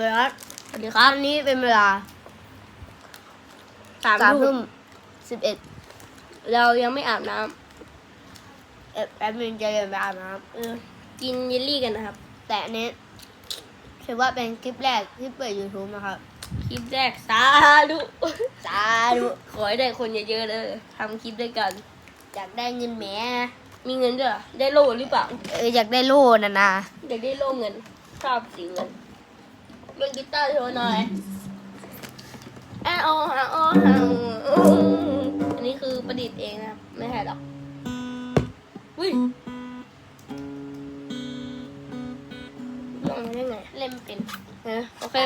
เวลาสวัสดีครับอันนี้เป็นเวลาสามสามทุ่ทุ่มมสิบเอ็ดเรายังไม่อาบน้แป๊บนึงจะเดินไปอาบน้ำเออกินเยลลี่กันนะครับำแต่อันนี้ถือว่าเป็นคลิปแรกที่เปิด YouTube นะครับ คลิปแรกสาธุสาธุขอให้ได้คนเยอะๆเลยทำคลิปด้วยกัน อยากได้เงินแหมมีเงินด้วยเหรอได้โล่หรือเปล่าเอออยากได้โล่นะนะอยากได้โล่เงินชอบสีเงิน เล่นกีตาร์โชว์หน่อยแอโอฮาโอฮาอันนี้คือประดิษฐ์เองนะครับไม่ใช่หรอกอุ้ยลงมาได้ไงเล่นไม่เป็นเออโอเค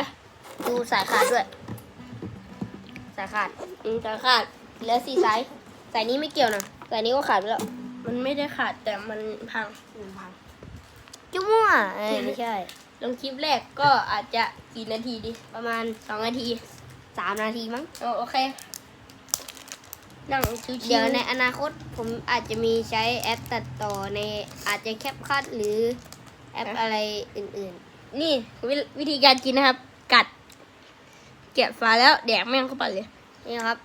ดูสายขาดด้วย สายขาดอืมจะขาดเหลือสี่สายสายนี้ไม่เกี่ยวนะสายนี้ก็ขาดไปแล้วมันไม่ได้ขาดแต่มันพังอืมพังจุ๊มั่วเอ้ยไม่ใช่ ลงคลิปแรกก็อาจจะกี่นาทีดีประมาณสองนาทีสามนาทีมั้งโอโอเค นั่งชิวๆเดี๋ยวในอนาคตผมอาจจะมีใช้แอปตัดต่อในอาจจะแคปคัดหรือแอปอะไรอื่นนี่ววิธีการกินนะครับ กัดแกะฝาแล้วแดกแม่งเข้าไปเลยๆนี่นะครับ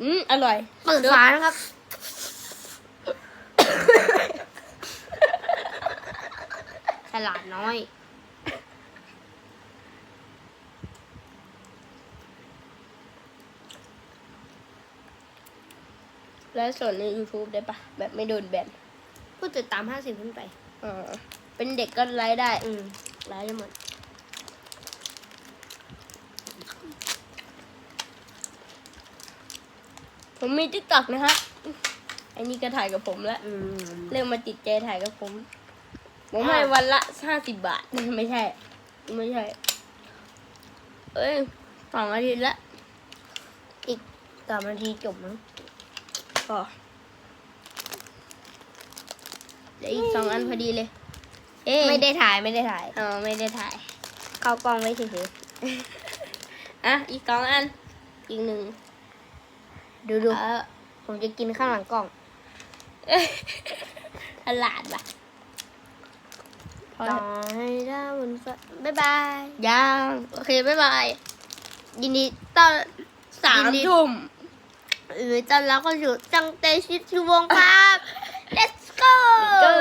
อืมอร่อยเปิดฝานะครับ ลาดน้อย แล้วสดใน YouTube ได้ปะแบบไม่โดนแบนผู้ติดตามห้าสิบขึ้นไป เออ เป็นเด็กก็ไลฟ์ได้ อืมไลฟ์ได้หมด ผมมีทิกตอกนะครับไอ้นี่ก็ถ่ายกับผมแล้ว อืม เริ่มมาติดใจถ่ายกับผม ผมอ่าให้วันละห้าสิบบาท ไม่ใช่ ไม่ใช่ เอ้ยสองอาทิตย์ละ อีกสามนาทีจบมั้งก็เดี๋ยวอีกสองอันพอดีเลย เอ๊ะไม่ได้ถ่ายไม่ได้ถ่ายอ๋อไม่ได้ถ่าย เข้ากล้องไว้เฉยอะอีกสองอัน อีกหนึ่งๆดูดูเออผมจะกินข้างหลังกล้องฉลาดว่ะ พอต่แล้อวให้ได้บนฟ้าบ๊ายบายยังโอเคบ๊ายบายยินดีต้อนสามยินดีทุ่มหรือต้อนรับเข้าสู่จังเตชิตชูวงครับ let's go go